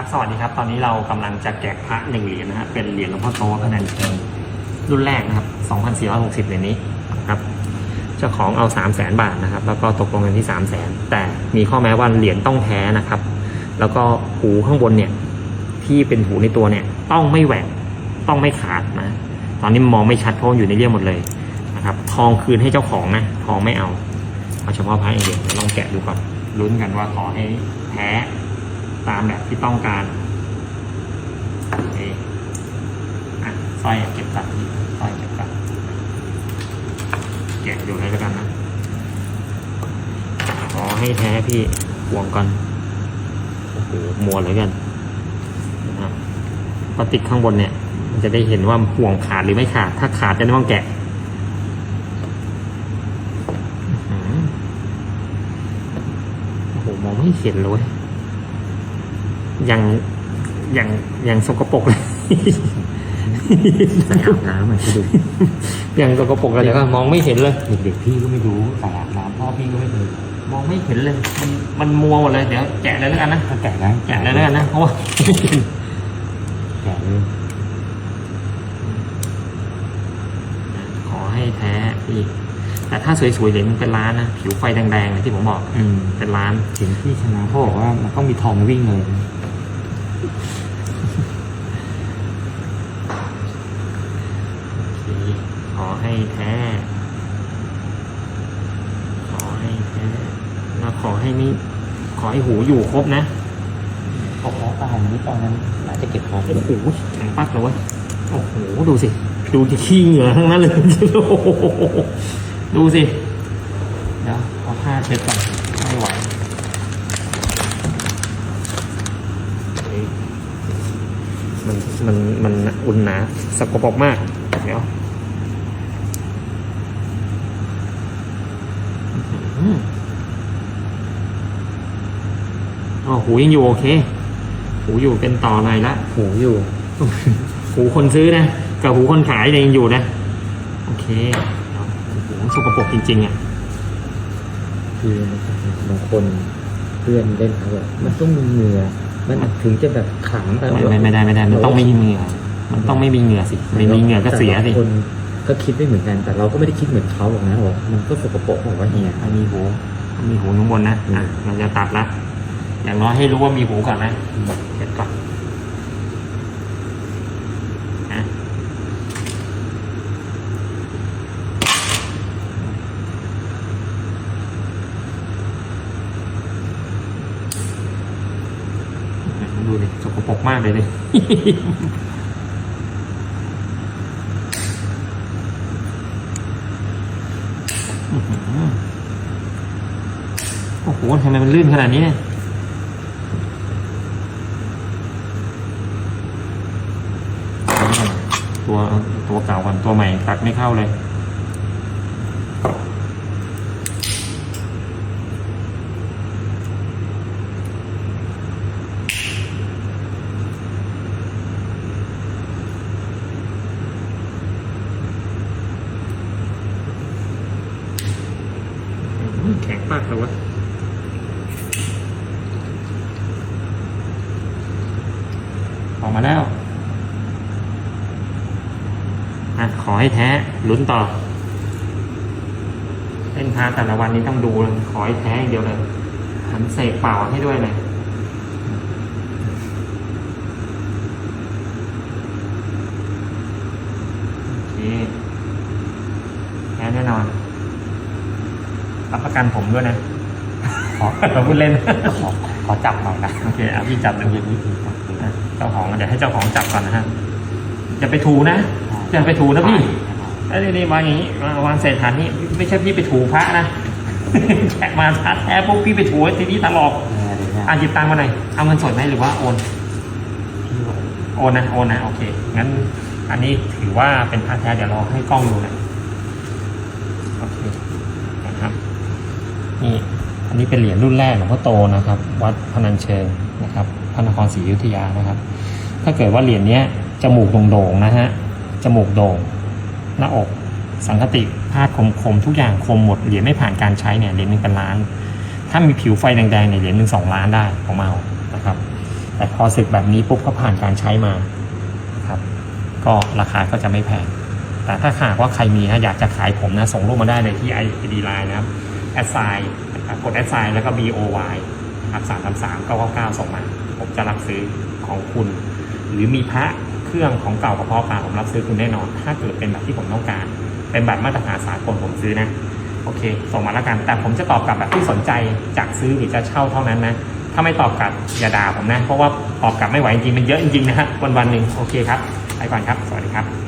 ครับสวัสดีครับ ตอนนี้เรากำลังจะแกะพระหนึ่งเหรียญนะฮะเป็นเหรียญหลวงพ่อโตพระนันเชิงรุ่นแรกนะครับ 2,460เหรียญนี้ครับเจ้าของเอา 3 0 0แสนบาทนะครับ แล้วก็ตกลงกันที่ 3 0 0แสนแต่มีข้อแม้ว่าเหรียญต้องแท้นะครับ แล้วก็หูข้างบนเนี่ยที่เป็นหูในตัวเนี่ยต้องไม่แหวกต้องไม่ขาดนะตอนนี้มองไม่ชัดเพราะอยู่ในเลี่ยมหมดเลยนะครับ ทองคืนให้เจ้าของนะทองไม่เอาเอาเฉพาะพระเองเดียวเดี๋ยวลองแกะดูก่อนลุ้นกันว่าขอให้แท้ ตามแบบที่ต้องการโอเคอะสร้อยเก็บกลับสร้อยเก็บกลับแกะดูเลยแล้วกันนะขอให้แท้พี่ห่วงก่อนโอ้โหมัวเลยกันนะครับพลาสติกข้างบนเนี่ย มันจะได้เห็นว่าห่วงขาดหรือไม่ขาด ถ้าขาดจะไม่ต้องแกะโอ้โหมองไม่เห็นเลย เว้ยยังยังยังสกปรกเลยใส่อาบน้ำอะที่ดูยังสกปรกเลยเดี๋ยวก็มองไม่เห็นเลยเด็กๆพี่ก็ไม่รู้ใส่อาบน้ำพ่อพี่ก็ไม่เคยมองไม่เห็นเลย มันมันมัวหมดเลยเดี๋ยวแกะเลยแล้วกันนะถ้าแกะนะแกะเลยแล้วกันนะเพราะว่าแกะเลยขอให้แท้อีกแต่ถ้าสวยๆเหรียญมันเป็นล้านนะผิวไฟแดงๆเลยที่ผมบอก อืมเป็นล้านเห็นพี่ชนะเขาบอกว่ามันต้องมีทองวิ่งเลย โอเค ขอให้แท้ ขอให้แท้แล้วขอให้นี่ขอให้หูอยู่ครบนะพอเขาตายนี้ตอนนั้นน่าจะเก็บทองโอ้โหแข็งปักเลยเว้ยโอ้โหดูสิ ดูที่ขี้เหงื่อทั้งนั้นเลยโอ้โหดูสิเดี๋ยวเอาผ้าเช็ดก่อนไม่ไหวเฮ้ยมันมันมันอุ่นหนาสกปรกมากเดี๋ยวอื้อหืออ๋อ หูยังอยู่โอเค หูอยู่เป็นต่อหน่อยละ หูอยู่ หูคนซื้อนะ กับหูคนขายเนี่ยยังอยู่นะ โอเคเอาโอ้โหสกปรกจริงๆอะคือบางคนเพื่อนเล่นเขาแบบมันต้องมีเหงื่อมันถึงจะแบบขลังแต่ไม่ไม่ไม่ได้ไม่ได้ มันต้องไม่มีเหงื่อ มันต้องไม่มีเหงื่อสิ ไม่มีเหงื่อก็เสียสิแต่ละคนก็คิดไม่เหมือนกัน แต่เราก็ไม่ได้คิดเหมือนเขาหรอกนะบอกมันก็สกปรกบอกว่าเฮียมันมีหูมันมีหูข้างบนนะอะเราจะตัดละ อย่างน้อยให้รู้ว่ามีหูก่อนนะเสร็จก่อนนะดูดิสกปรกมากเลยดิโอ้โหทำไมมันลื่นขนาดนี้เนี่ย ตัวตัวเก่าก่อนตัวใหม่ตัดไม่เข้าเลยอื้อแข็งมากเลยวะออกมาแล้ว อะขอให้แท้ลุ้นต่อเล่นพาแต่ละวันนี้ต้องดูเลยขอให้แท้อย่างเดียวเลยหันเสกเปล่าให้ด้วยเลยโอเคแท้แน่นอน รับประกันผมด้วยนะ ขอเราพูดเล่น ขอขอจับหน่อยนะโอเคเอาพี่จับหนึ่งอย่างนี้ทีจับดูอะเจ้าของเดี๋ยวให้เจ้าของจับก่อนนะฮะอย่าไปถูนะ อย่าไปถูนะพี่ไอ้นี่นี่วางอย่างนี้มาวางเศษฐานนี้ ไม่ใช่พี่ไปถูพระนะแขกมาชัดแท้ปุ๊บพี่ไปถูไว้ทีนี้ตลอดเนี่ยเดี๋ยวเนี่ยอะหยิบตังค์มาหน่อยเอาเงินสดไหมหรือว่าโอนพี่บอกโอนนะโอนนะโอเคงั้นอันนี้ถือว่าเป็นพระแท้เดี๋ยวเราให้กล้องดูนะโอเคนะครับนี่อันนี้เป็นเหรียญรุ่นแรกหลวงพ่อโตนะครับ วัดพนัญเชิงนะครับพระนครศรีอยุธยานะครับ ถ้าเกิดว่าเหรียญเนี้ยจมูกโด่งๆนะฮะ จมูกโด่ง หน้าอก สังคติพาดคมคมทุกอย่างคมหมดเหรียญไม่ผ่านการใช้เนี่ยเหรียญหนึ่งเป็นล้าน ถ้ามีผิวไฟแดงๆเนี่ยเหรียญหนึ่งสองล้านได้ผมเอานะครับ แต่พอสึกแบบนี้ปุ๊บก็ผ่านการใช้มาครับก็ราคาก็จะไม่แพง แต่ถ้าหากว่าใครมีนะอยากจะขายผมนะส่งรูปมาได้เลยที่ ID Line นะครับแอดไซน์กดแอดไซน์แล้วก็ BOY ครับสามสามสามเก้าเก้าเก้าส่งมา ผมจะรับซื้อของคุณ หรือมีพระ เครื่องของเก่ากับพาะปลาผมรับซื้อคุณแน่นอน ถ้าเกิดเป็นแบบที่ผมต้องการ เป็นแบบมาตรฐานสากลผมซื้อนะโอเคส่งมาแล้วกัน แต่ผมจะตอบกลับแบบที่สนใจจากซื้อหรือจะเช่าเท่านั้นนะ ถ้าไม่ตอบกลับอย่าด่าผมนะ เพราะว่าตอบกลับไม่ไหวจริงๆมันเยอะจริงๆนะฮะวันวันๆหนึ่งโอเคครับ ไปก่อนครับ สวัสดีครับ